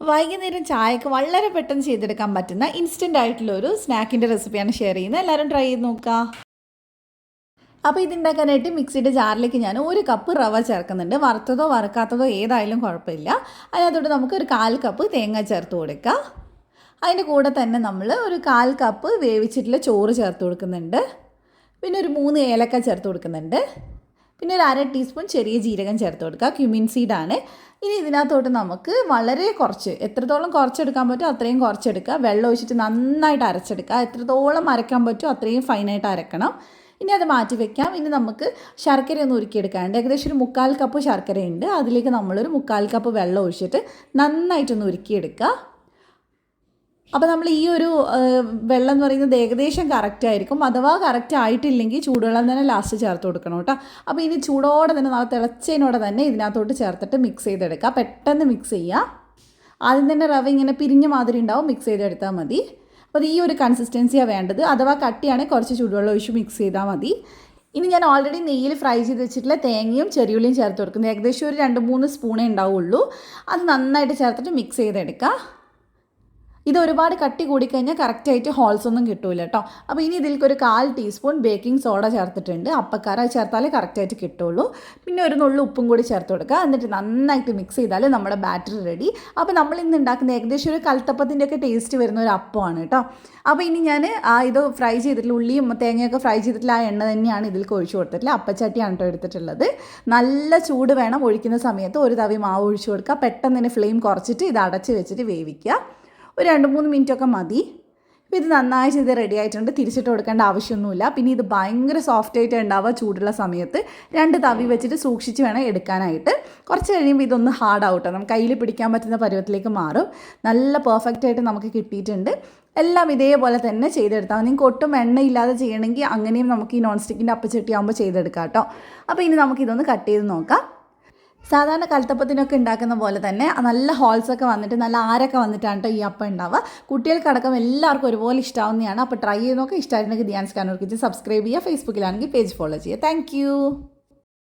വൈകുന്നേരം ചായക്ക് വളരെ പെട്ടെന്ന് ചെയ്തെടുക്കാൻ പറ്റുന്ന ഇൻസ്റ്റന്റ് ആയിട്ടുള്ള ഒരു സ്നാക്കിന്റെ റെസിപ്പിയാണ് ഷെയർ ചെയ്യുന്നത്. എല്ലാവരും ട്രൈ ചെയ്ത് നോക്കുക. അപ്പോൾ ഇതുണ്ടാക്കാനായിട്ട് മിക്സിയുടെ ജാറിലേക്ക് ഞാൻ ഒരു കപ്പ് റവ ചേർക്കുന്നുണ്ട്. വറുത്തതോ വറുക്കാത്തതോ ഏതായാലും കുഴപ്പമില്ല. അതിനകത്തോട്ട് നമുക്ക് ഒരു കാൽ കപ്പ് തേങ്ങ ചേർത്ത് കൊടുക്കാം അതിന്റെ കൂടെ തന്നെ നമ്മൾ ഒരു കാൽ കപ്പ് വേവിച്ചിട്ടുള്ള ചോറ് ചേർത്ത് കൊടുക്കുന്നുണ്ട്. പിന്നെ ഒരു മൂന്ന് ഏലക്ക ചേർത്ത് കൊടുക്കുന്നുണ്ട്. പിന്നെ ഒരു അര ടീസ്പൂൺ ചെറിയ ജീരകം ചേർത്ത് കൊടുക്കുക. ക്യുമിൻ സീഡാണ് ഇനി ഇതിനകത്തോട്ട് നമുക്ക് വളരെ കുറച്ച് എത്രത്തോളം കുറച്ചെടുക്കാൻ പറ്റുമോ അത്രയും കുറച്ചെടുക്കുക. വെള്ളം ഒഴിച്ചിട്ട് നന്നായിട്ട് അരച്ചെടുക്കുക. എത്രത്തോളം അരക്കാൻ പറ്റുമോ അത്രയും ഫൈനായിട്ട് അരക്കണം. ഇനി അത് മാറ്റി വെക്കാം. ഇനി നമുക്ക് ശർക്കര ഒന്ന് ഉരുക്കിയെടുക്കാനുണ്ട്. ഏകദേശം ഒരു മുക്കാൽ കപ്പ് ശർക്കരയുണ്ട്. അതിലേക്ക് നമ്മളൊരു മുക്കാൽ കപ്പ് വെള്ളം ഒഴിച്ചിട്ട് നന്നായിട്ടൊന്ന് ഉരുക്കിയെടുക്കുക. അപ്പോൾ നമ്മൾ ഈ ഒരു വെള്ളം എന്ന് പറയുന്നത് ഏകദേശം കറക്റ്റ് ആയിരിക്കും. അഥവാ കറക്റ്റ് ആയിട്ടില്ലെങ്കിൽ ചൂടുവെള്ളം തന്നെ ലാസ്റ്റ് ചേർത്ത് കൊടുക്കണം കേട്ടോ. അപ്പോൾ ഇനി ചൂടോടെ തന്നെ നമ്മൾ തിളച്ചതിനോടെ തന്നെ ഇതിനകത്തോട്ട് ചേർത്തിട്ട് മിക്സ് ചെയ്തെടുക്കുക പെട്ടെന്ന് മിക്സ് ചെയ്യുക ആദ്യം തന്നെ റവ ഇങ്ങനെ പിരിഞ്ഞ മാതിരി ഉണ്ടാവും. മിക്സ് ചെയ്തെടുത്താൽ മതി. അപ്പോൾ ഈ ഒരു കൺസിസ്റ്റൻസിയാണ് വേണ്ടത്. അഥവാ കട്ടിയാണെങ്കിൽ കുറച്ച് ചൂടുവെള്ളം ഒഴിച്ച് മിക്സ് ചെയ്താൽ മതി. ഇനി ഞാൻ ഓൾറെഡി നെയ്യിൽ ഫ്രൈ ചെയ്ത് വെച്ചിട്ടുള്ള തേങ്ങയും ചെറിയുള്ളിയും ചേർത്ത് കൊടുക്കുന്നത് ഏകദേശം ഒരു രണ്ട് മൂന്ന് സ്പൂണേ ഉണ്ടാവുള്ളൂ. അത് നന്നായിട്ട് ചേർത്തിട്ട് മിക്സ് ചെയ്തെടുക്കുക ഇത് ഒരുപാട് കട്ടി കൂടിക്കഴിഞ്ഞാൽ കറക്റ്റായിട്ട് ഹോൾസ് ഒന്നും കിട്ടൂല കേട്ടോ അപ്പോൾ ഇനി ഇതിലേക്ക് ഒരു കാൽ ടീസ്പൂൺ ബേക്കിംഗ് സോഡ ചേർത്തിട്ടുണ്ട്. അപ്പക്കാര ചേർത്താലേ കറക്റ്റായിട്ട് കിട്ടുള്ളൂ. പിന്നെ ഒരു നുള്ളു ഉപ്പും കൂടി ചേർത്ത് കൊടുക്കുക. എന്നിട്ട് നന്നായിട്ട് മിക്സ് ചെയ്താൽ നമ്മുടെ ബാറ്ററി റെഡി അപ്പോൾ നമ്മൾ ഇന്ന് ഉണ്ടാക്കുന്ന ഏകദേശം ഒരു കൽത്തപ്പത്തിന്റെ ഒക്കെ ടേസ്റ്റ് വരുന്ന ഒരു അപ്പമാണ് കേട്ടോ അപ്പോൾ ഇനി ഞാൻ ആ ഇത് ഫ്രൈ ചെയ്തിട്ടില്ല ഉള്ളിയും തേങ്ങയൊക്കെ ഫ്രൈ ചെയ്തിട്ടില്ല ആ എണ്ണ തന്നെയാണ് ഇതിലേക്ക് ഒഴിച്ചു കൊടുത്തിട്ടുള്ളത്. അപ്പച്ചട്ടിയാണ് കേട്ടോ എടുത്തിട്ടുള്ളത്. നല്ല ചൂട് വേണം ഒഴിക്കുന്ന സമയത്ത് ഒരു തവി മാവ് ഒഴിച്ചു കൊടുക്കുക. പെട്ടെന്ന് തന്നെ ഫ്ലെയിം കുറച്ചിട്ട് ഇത് അടച്ച് വെച്ചിട്ട് വേവിക്കുക. ഒരു രണ്ട് മൂന്ന് മിനിറ്റൊക്കെ മതി. അപ്പോൾ ഇത് നന്നായി ചെയ്ത് റെഡി ആയിട്ടുണ്ട്. തിരിച്ചിട്ട് കൊടുക്കേണ്ട ആവശ്യമൊന്നുമില്ല. പിന്നെ ഇത് ഭയങ്കര സോഫ്റ്റ് ആയിട്ട് ഉണ്ടാവുക ചൂടുള്ള സമയത്ത്. രണ്ട് തവി വെച്ചിട്ട് സൂക്ഷിച്ച് വേണം എടുക്കാനായിട്ട്. കുറച്ച് കഴിയുമ്പോൾ ഇതൊന്ന് ഹാർഡ് ആവട്ടെ. നമുക്ക് കയ്യിൽ പിടിക്കാൻ പറ്റുന്ന പരുവത്തിലേക്ക് മാറും. നല്ല പെർഫെക്റ്റ് ആയിട്ട് നമുക്ക് കിട്ടിയിട്ടുണ്ട്. എല്ലാം ഇതേപോലെ തന്നെ ചെയ്തെടുത്താൽ നിങ്ങൾക്ക് ഒട്ടും എണ്ണയില്ലാതെ ചെയ്യണമെങ്കിൽ അങ്ങനെയും നമുക്ക് ഈ നോൺ സ്റ്റിക്കിന്റെ അപ്പച്ചട്ടി ആകുമ്പോൾ ചെയ്തെടുക്കാം കേട്ടോ. അപ്പോൾ ഇനി നമുക്കിതൊന്ന് കട്ട് ചെയ്ത് നോക്കാം. സാധാരണ കൽത്തപ്പത്തിനൊക്കെ ഉണ്ടാക്കുന്ന പോലെ തന്നെ നല്ല ഹോൾസൊക്കെ വന്നിട്ട് നല്ല ആരൊക്കെ വന്നിട്ടാണ് ഈ അപ്പം ഉണ്ടാവുക. കുട്ടികൾക്കടക്കം എല്ലാവർക്കും ഒരുപോലെ ഇഷ്ടാവുന്നതാണ്. അപ്പോൾ ട്രൈ ചെയ്ത് നോക്കുക ഇഷ്ടമായിട്ടുണ്ടെങ്കിൽ ധ്യാൻ സ്കാനർ സബ്സ്ക്രൈബ് ചെയ്യുക. ഫേസ്ബുക്കിലാണെങ്കിൽ പേജ് ഫോളോ ചെയ്യുക. താങ്ക്